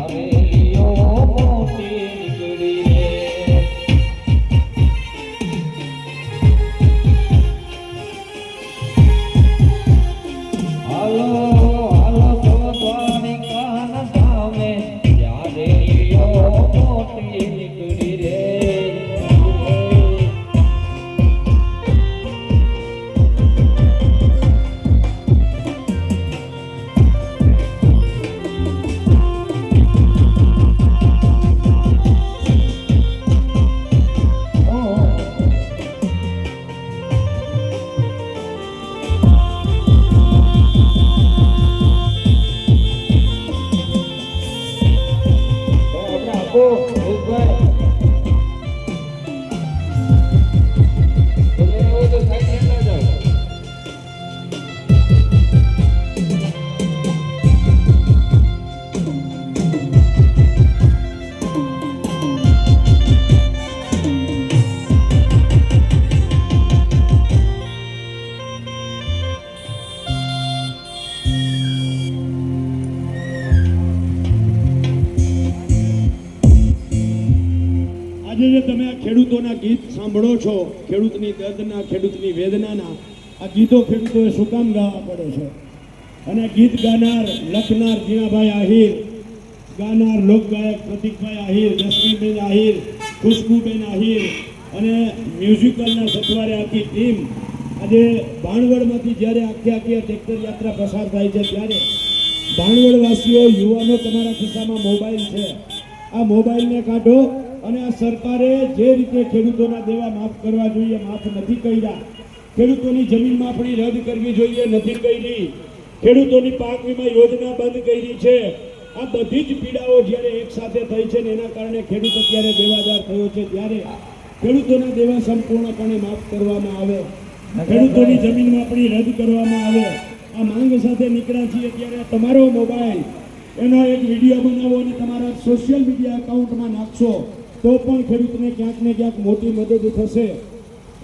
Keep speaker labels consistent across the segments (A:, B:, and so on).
A: হবে
B: આજે જે તમે આ ખેડૂતોના ગીત સાંભળો છો. ખેડૂતની દર્દના, ખેડૂતની વેદનાના. આ ગીતો ખેડૂતોએ શું કામ ગાવા પડે છે? અને ગીત ગાનાર લખનાર જીણાભાઈ આહિર, ગાનાર લોકગાયક પ્રતિકભાઈ આહિર, જસ્મીનબેન આહિર, ખુશ્બુબેન આહિર અને મ્યુઝિકલના સથવારે આખી ટીમ આજે ભાણવડમાંથી જ્યારે આખી આખી ટ્રેક્ટર યાત્રા પસાર થાય છે ત્યારે ભાણવડવાસીઓ યુવાનો તમારા ખિસ્સામાં મોબાઈલ છે. આ મોબાઈલને કાઢો. અને આ સરકારે જે રીતે ખેડૂતોના દેવા માફ કરવા જોઈએ, માફ નથી કર્યા. ખેડૂતોની જમીન માપણી રદ કરવી જોઈએ, નથી કરી. ખેડૂતોની પાક વીમા યોજના બંધ કરી છે. આ બધી જ પીડાઓ જ્યારે એક સાથે થઈ છે ને એના કારણે ખેડૂત અત્યારે દેવાદાર થયો છે, ત્યારે ખેડૂતોના દેવા સંપૂર્ણપણે માફ કરવામાં આવે. ખેડૂતોની જમીન માપણી રદ કરવામાં આવે. આ માંગ સાથે નીકળ્યા છીએ ત્યારે તમારો મોબાઈલ, એનો એક વીડિયો બનાવો અને તમારા સોશિયલ મીડિયા એકાઉન્ટમાં નાખશો. તો પણ ખેડૂતને ક્યાંક ને ક્યાંક મોટી મદદ થશે.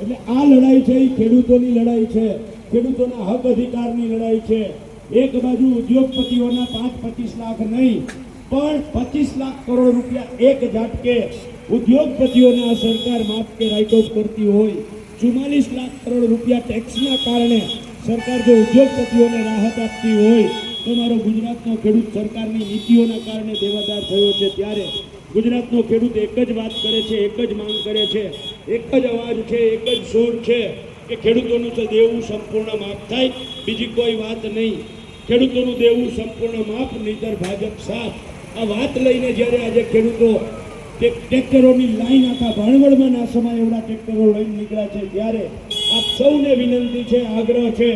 B: એટલે આ લડાઈ છે એ ખેડૂતોની લડાઈ છે. ખેડૂતોના હક અધિકારની લડાઈ છે. એક બાજુ ઉદ્યોગપતિઓના પાંચ પચીસ લાખ નહીં, પણ પચીસ લાખ કરોડ રૂપિયા એક ઝાટકે ઉદ્યોગપતિઓને આ સરકાર માફ કે રાઇટ ઓફ કરતી હોય. ચુમ્માલીસ લાખ કરોડ રૂપિયા ટેક્સના કારણે સરકાર જો ઉદ્યોગપતિઓને રાહત આપતી હોય, તો મારો ગુજરાતનો ખેડૂત સરકારની નીતિઓના કારણે દેવાદાર થયો છે ત્યારે ગુજરાતનો ખેડૂત એક જ વાત કરે છે, એક જ માંગ કરે છે, એક જ અવાજ છે, એક જ સૂર છે કે ખેડૂતોનું તો દેવું સંપૂર્ણ માફ થાય, બીજી કોઈ વાત નહીં. ખેડૂતોનું દેવું સંપૂર્ણ માફ, નહીતર ભાજપ સાથ. આ વાત લઈને જ્યારે આજે ખેડૂતો ટ્રેક્ટરોની લાઈન આખા ભાણવડમાં ના સમય એવડા ટ્રેક્ટરો લઈને નીકળ્યા છે, ત્યારે આપ સૌને વિનંતી છે, આગ્રહ છે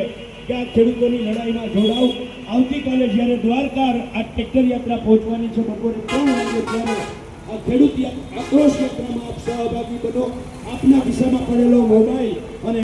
B: કે આ ખેડૂતોની લડાઈમાં જોડાવ આવતીકાલે જ્યારે દ્વારકા આ ટ્રેક્ટર યાત્રા પહોંચવાની છે, બપોરે ત્રણ વાગે ત્યારે આ ખેડૂત આક્રોશ યાત્રામાં આપ સહભાગી બનો. આપના ખિસ્સામાં પડેલો મોબાઈલ અને